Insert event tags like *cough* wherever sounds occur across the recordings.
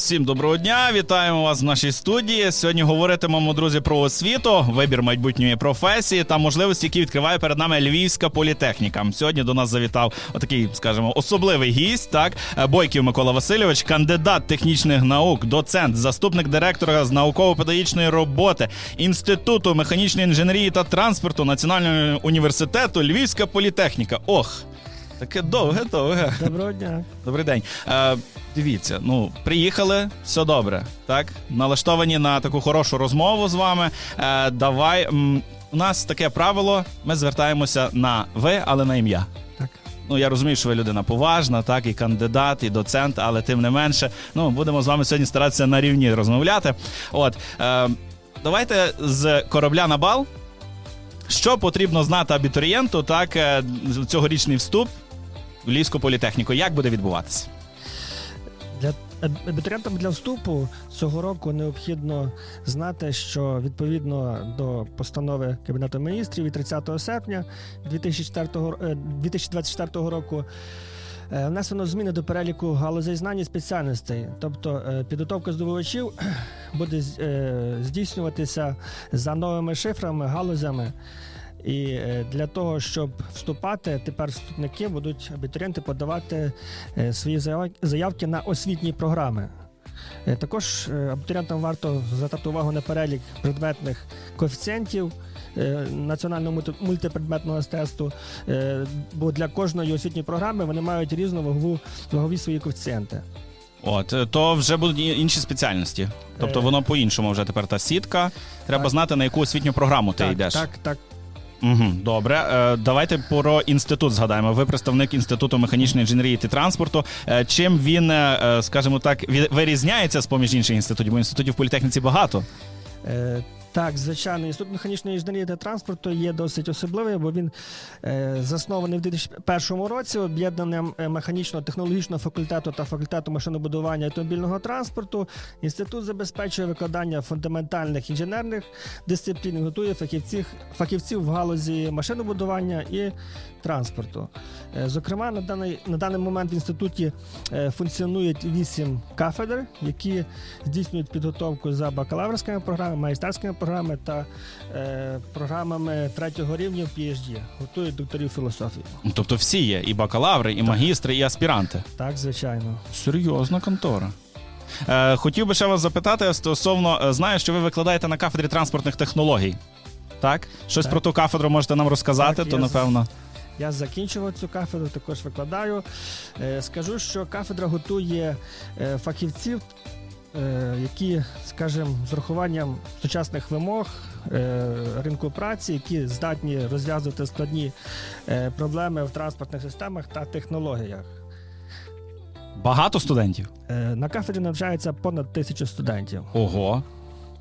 Всім доброго дня, вітаємо вас в нашій студії. Сьогодні говоритимемо, друзі, про освіту, вибір майбутньої професії та можливості, які відкриває перед нами Львівська політехніка. Сьогодні до нас завітав отакий, скажімо, особливий гість. Так, Бойків Микола Васильович, кандидат технічних наук, доцент, заступник директора з науково-педагогічної роботи інституту механічної інженерії та транспорту Національного університету Львівська політехніка. Ох, таке довге, довге. Доброго дня. Добрий день. Е, дивіться, ну приїхали, все добре. Так, налаштовані на таку хорошу розмову з вами. Е, давай. м, у нас таке правило: ми звертаємося на ви, але на ім'я. Так. Ну, я розумію, що ви людина поважна, так, і кандидат, і доцент, але тим не менше, ну, будемо з вами сьогодні старатися на рівні розмовляти. От, е, давайте з корабля на бал. Що потрібно знати абітурієнту, так, е, цьогорічний вступ Львівську політехніку. Як буде відбуватися? Для аб- абітурієнтам для вступу цього року необхідно знати, що відповідно до постанови Кабінету міністрів від 30 серпня 2004, е, 2024 року. е, Внесено зміни до переліку галузей знань і спеціальностей, тобто е, підготовка здобувачів *clears throat* буде е, здійснюватися за новими шифрами, галузями. І е, для того, щоб вступати, тепер вступники будуть абітурієнти подавати е, свої заявки на освітні програми. Е, Також абітурієнтам варто звертати увагу на перелік предметних коефіцієнтів національного мультипредметного тесту, бо для кожної освітньої програми вони мають різну вагову вагові свої коефіцієнти. От то вже будуть інші спеціальності. Тобто воно по-іншому вже тепер та сітка. Треба Так. знати, на яку освітню програму ти так, йдеш. так, так. Угу, добре. Е, давайте про інститут згадаємо. Ви представник інституту механічної інженерії та транспорту. Е, чим він, е, скажімо так, вирізняється з поміж інших інститутів? Бо інститутів політехніці багато. Так, звичайно, інститут механічної інженерії та транспорту є досить особливий, бо він е, заснований в 2001 році об'єднанням е, механічно-технологічного факультету та факультету машинобудування автомобільного транспорту. Інститут забезпечує викладання фундаментальних інженерних дисциплін, готує фахівців, фахівців в галузі машинобудування і транспорту. Е, Зокрема, на даний, на даний момент в інституті е, функціонують вісім кафедр, які здійснюють підготовку за бакалаврськими програмами, майстерськими програмами та е, програмами третього рівня в PhD. Готують докторів філософії. Тобто всі є: і бакалаври, і магістри, і аспіранти. Так, звичайно. Серйозна контора. Е, хотів би ще вас запитати стосовно, е, знаю, що ви викладаєте на кафедрі транспортних технологій. Так? Щось Так. про ту кафедру можете нам розказати, Так, то я напевно. Я закінчував цю кафедру, також викладаю. Е, Скажу, що кафедра готує е, фахівців, які, скажімо, з урахуванням сучасних вимог е, ринку праці, які здатні розв'язувати складні е, проблеми в транспортних системах та технологіях. Багато студентів. Е, На кафедрі навчається понад тисячу студентів. Ого.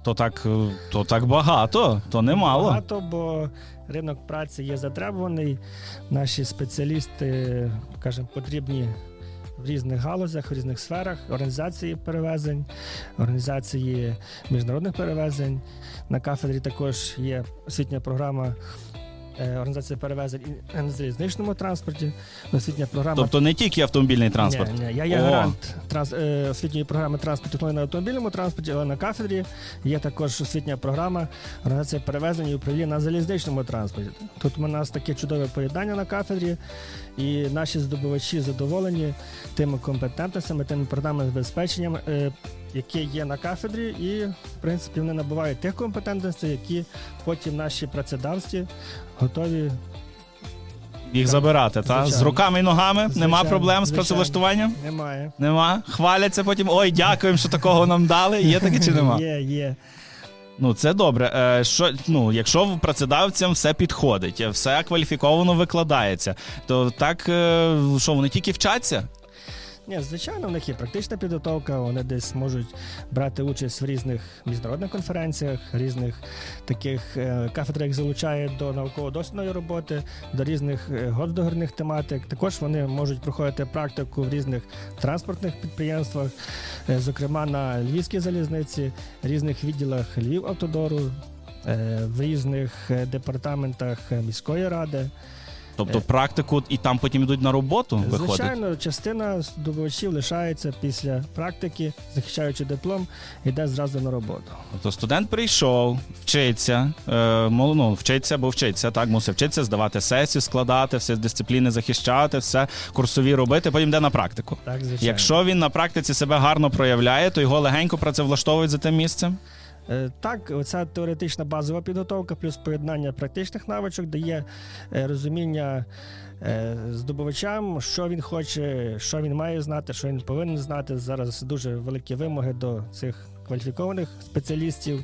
То так, е, то так багато, то немало. Багато, бо ринок праці є затребуваний. Наші спеціалісти, скажімо, потрібні в різних галузях, в різних сферах організації перевезень, організації міжнародних перевезень. На кафедрі також є освітня програма. Е, Організація перевезень і на залізничному транспорті, освітня програма Тобто не тільки автомобільний транспорт. ні, ні, я є О. гарант транс, е, освітньої програми транспорту технологій на автомобільному транспорті, але на кафедрі є також освітня програма організація перевезень і управління на залізничному транспорті. Тут у нас таке чудове поєднання на кафедрі, і наші здобувачі задоволені тими компетентностями, тими програмними забезпеченням, е, які є на кафедрі, і в принципі вони набувають тих компетентностей, які потім наші працедавці готові Їх Так, забирати, та? З руками і ногами нема Звичайно, проблем з працевлаштуванням? немає. Нема. Хваляться потім. Ой, дякуємо, що такого нам дали. Є таке чи нема? Є, є. Ну це добре. Е, що, ну, якщо працедавцям все підходить, е, все кваліфіковано викладається, то так е, що вони тільки вчаться? Ні, звичайно, в них є практична підготовка, вони десь можуть брати участь в різних міжнародних конференціях, різних таких е, кафедр, як залучають до науково-дослідної роботи, до різних е, госдоговірних тематик. Також вони можуть проходити практику в різних транспортних підприємствах, е, зокрема на Львівській залізниці, різних відділах Львів Автодору, в різних департаментах міської ради. Тобто Е. практику і там потім йдуть на роботу, виходить. Звичайно, частина здобувачів лишається після практики, захищаючи диплом, йде зразу на роботу. Тобто студент прийшов, вчиться, е, ну, вчиться, бо вчиться, так, мусив вчитися, здавати сесію, складати, все з дисципліни захищати, все курсові робити, потім йде на практику. Так, звичайно. Якщо він на практиці себе гарно проявляє, то його легенько працевлаштовують за тим місцем. Е, Так, оця теоретична базова підготовка плюс поєднання практичних навичок дає е, розуміння е, здобувачам, що він хоче, що він має знати, що він повинен знати. Зараз дуже великі вимоги до цих кваліфікованих спеціалістів,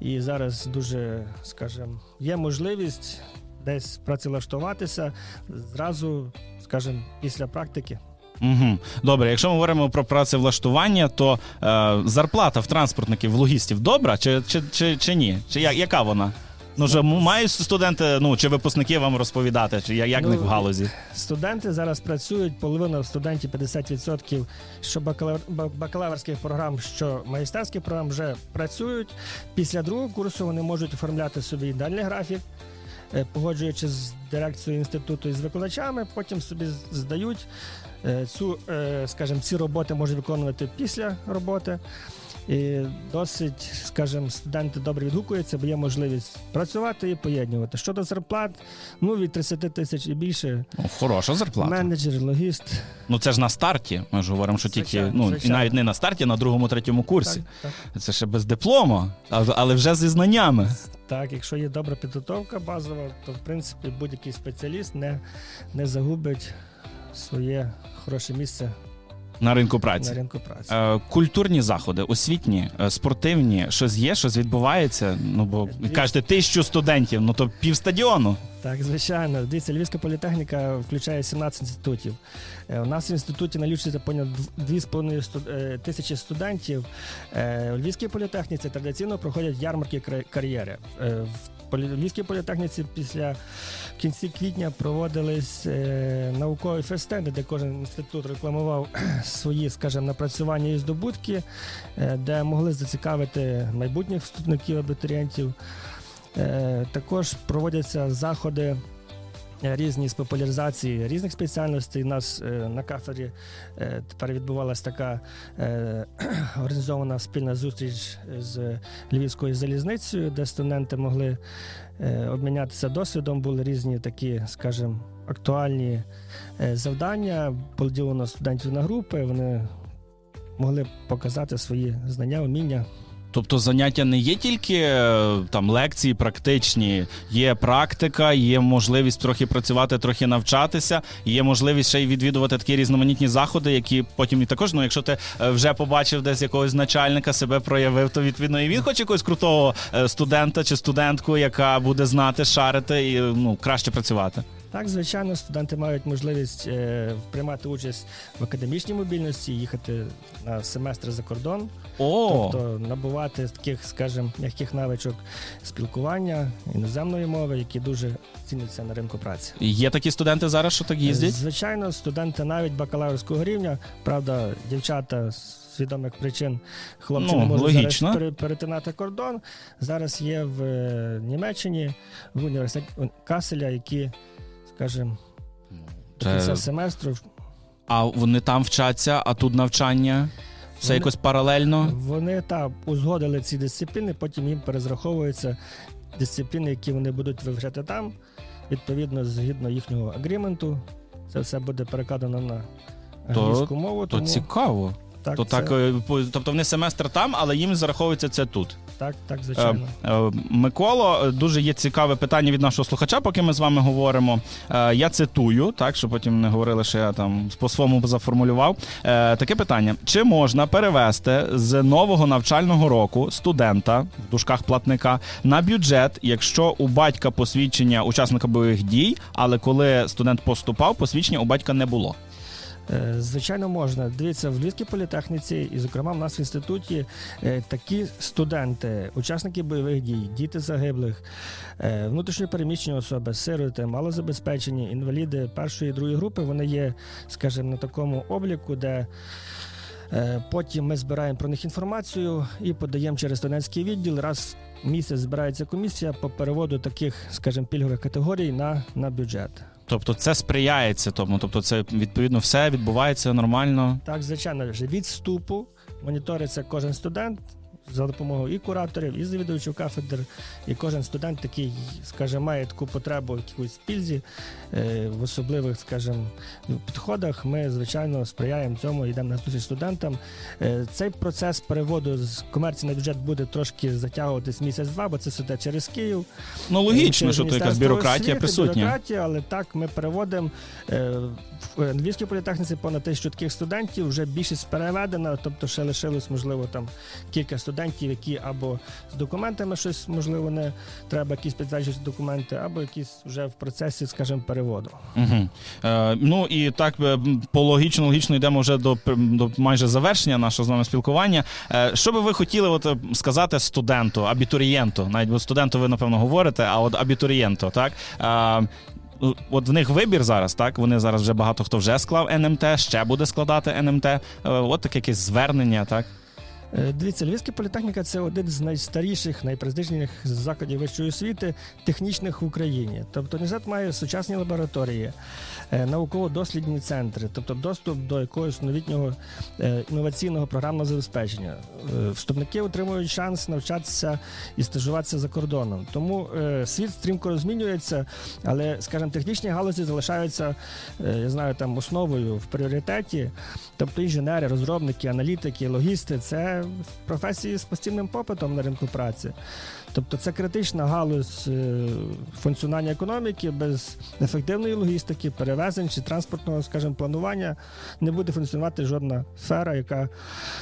і зараз дуже, скажімо, є можливість десь працевлаштуватися зразу, скажімо, після практики. Угу. Добре, якщо ми говоримо про працевлаштування, то е, зарплата в транспортників, в логістів добра чи, чи, чи, чи ні? Чи я, яка вона? Ну, вже мають студенти, ну чи випускники вам розповідати, чи як в них в Ну, галузі? Студенти зараз працюють, половина студентів 50%, що бакалавр, бакалаврських програм, що магістерських програм вже працюють. Після другого курсу вони можуть оформляти собі ідеальний графік, е, погоджуючи з дирекцією інституту і з викладачами, потім собі здають. Е, Цю, е, скажімо, ці роботи можуть виконувати після роботи. І досить, скажімо, студенти добре відгукуються, бо є можливість працювати і поєднувати. Щодо зарплат, ну від 30 тисяч і більше. Ну, хороша зарплата. Менеджер, логіст. Ну це ж на старті. Ми ж говоримо, що тільки Звичайно, ну і навіть не на старті, а на другому, третьому курсі. Так, так. Це ще без диплому, але вже зі знаннями. так, якщо є добра підготовка базова, то в принципі будь-який спеціаліст не, не загубить своє хороше місце На ринку праці. на ринку праці. Е, культурні заходи, освітні, е, спортивні, щось є, щось відбувається. Ну бо Дві- кажете, тисячу студентів, ну то пів стадіону. Так, звичайно. Дивіться, Львівська політехніка включає 17 інститутів. Е, У нас в інституті налічується понад 2,5 студ- е, тисячі студентів. У Львівській політехніці традиційно проходять ярмарки кар'єри. Е, В Львівській політехніці після кінці квітня проводились е, наукові фестенди, де кожен інститут рекламував *clears throat* свої, скажімо, напрацювання і здобутки, е, де могли зацікавити майбутніх вступників абітурієнтів. Е, Також проводяться заходи різні з популяризації різних спеціальностей. У нас е, на кафедрі е, тепер відбувалася така е, *clears throat* організована спільна зустріч з Львівською залізницею, де студенти могли е, обмінятися досвідом. Були різні такі, скажімо, актуальні е, завдання. Поділено студентів на групи. Вони могли показати свої знання, уміння. Тобто заняття не є тільки е, там лекції практичні, є практика, є можливість трохи працювати, трохи навчатися, є можливість ще й відвідувати такі різноманітні заходи, які потім і також, ну якщо ти е, вже побачив десь якогось начальника, себе проявив, то відповідно і він хоче якогось крутого е, студента чи студентку, яка буде знати, шарити і ну краще працювати. Так, звичайно, студенти мають можливість е, приймати участь в академічній мобільності, їхати на семестри за кордон, О, тобто набувати таких, скажімо, м'яких навичок спілкування іноземної мови, які дуже ціняться на ринку праці. є такі студенти зараз, що так їздять? Звичайно, студенти навіть бакалаврського рівня, правда, дівчата з відомих причин хлопці Ну, не можуть логічно. зараз пере- перетинати кордон. Зараз є в е, Німеччині в університеті Каселя, які, скажімо, до Це- кінця семестру А вони там вчаться, а тут навчання. Все Вони- якось паралельно. Вони та узгодили ці дисципліни, потім їм перезраховуються дисципліни, які вони будуть вивчати там. Відповідно, згідно їхнього агріменту, це все буде перекладено на англійську мову. То тому цікаво. так, То це- так, е, тобто вони семестр там, але їм зараховується це тут. Так, так, Е, звичайно. е, Миколо, дуже є цікаве питання від нашого слухача, поки ми з вами говоримо. Е, Я цитую, так, щоб потім не говорили, що я там по-своєму заформулював. Е, Таке питання: чи можна перевести з нового навчального року студента в дужках платника на бюджет, якщо у батька посвідчення учасника бойових дій, але коли студент поступав, посвідчення у батька не було? Е, Звичайно, можна. Дивіться, в Львівській політехніці, і, зокрема, в нас в інституті е, такі студенти, учасники бойових дій, діти загиблих, е, внутрішньо переміщені особи, сироти, малозабезпечені, інваліди першої і другої групи, вони є, скажімо, на такому обліку, де. Потім ми збираємо про них інформацію і подаємо через студентський відділ. Раз місяць збирається комісія по переводу таких, скажімо, пільгових категорій на, на бюджет. Тобто це сприяється тому, тобто це відповідно все відбувається нормально. Так, звичайно, від вступу моніториться кожен студент за допомогою і кураторів, і завідувачів кафедр. І кожен студент, який, скажімо, має таку потребу в якійсь пільзі, е, в особливих, скажімо, підходах, ми, звичайно, сприяємо цьому, йдемо на зустріч студентам. Е, Цей процес переводу з комерції на бюджет буде трошки затягуватись місяць-два, бо це все через Київ. Ну логічно, що тут якась бюрократія освіти, присутня. Бюрократія, але так ми переводимо е, в Львівській політехніці понад тисячу таких студентів. Вже більшість переведена, тобто ще лишилось, можливо, там кілька студентів, які або з документами щось можливо не треба, якісь підтверджуючі документи, або якісь вже в процесі, скажімо, переводу. Угу. Е, ну і так е, по логічно, логічно йдемо вже до, до майже завершення нашого з вами спілкування. Е, що би ви хотіли от, е, сказати студенту, абітурієнту? Навіть бо студенту ви напевно говорите, а от абітурієнту, так? Е, От в них вибір зараз, так? Вони зараз вже багато хто вже склав НМТ, ще буде складати НМТ. Е, От таке якесь звернення, так? Е, Дивіться, Львівська політехніка це один з найстаріших, найпрестижніших закладів вищої освіти, технічних в Україні. Тобто університет має сучасні лабораторії, е, науково-дослідні центри, тобто доступ до якогось новітнього е, інноваційного програмного забезпечення. Вступники отримують шанс навчатися і стажуватися за кордоном. Тому світ стрімко розмінюється, але, скажімо, технічні галузі залишаються, я знаю, там основою в пріоритеті. Тобто інженери, розробники, аналітики, логісти це професії з постійним попитом на ринку праці. Тобто це критична галузь е, функціонування економіки без ефективної логістики, перевезень чи транспортного, скажімо, планування не буде функціонувати жодна сфера, яка,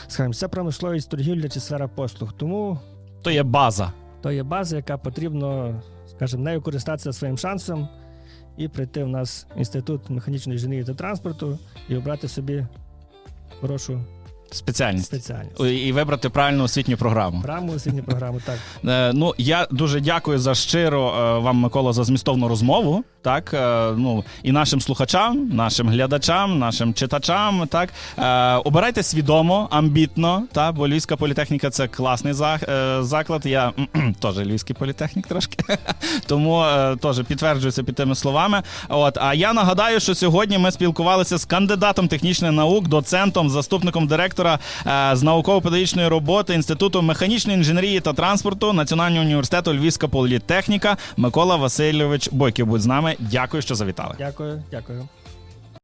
скажімо, це промисловість, торгівля чи сфера послуг. Тому То є база. то є база, яка потрібно, скажімо, нею користатися своїм шансом і прийти в нас в інститут механічної інженерії та транспорту і обрати собі хорошу Спеціальність. спеціальність. І вибрати правильну освітню програму. Програму, освітню програму, так. *laughs* Е, ну я дуже дякую за щиро е, вам, Микола, за змістовну розмову. Так, е, ну і нашим слухачам, нашим глядачам, нашим читачам. Так е, обирайте свідомо, амбітно. Та бо Львівська політехніка це класний е, заклад. Я *clears throat* теж львівський політехнік трошки. *laughs* Тому е, теж підтверджуюся під тими словами. От а я нагадаю, що сьогодні ми спілкувалися з кандидатом технічних наук, доцентом, заступником директора е, з науково-педагогічної роботи Інституту механічної інженерії та транспорту Національного університету Львівська політехніка Микола Васильович Бойків. Будь з нами. Дякую, що завітали. Дякую, дякую.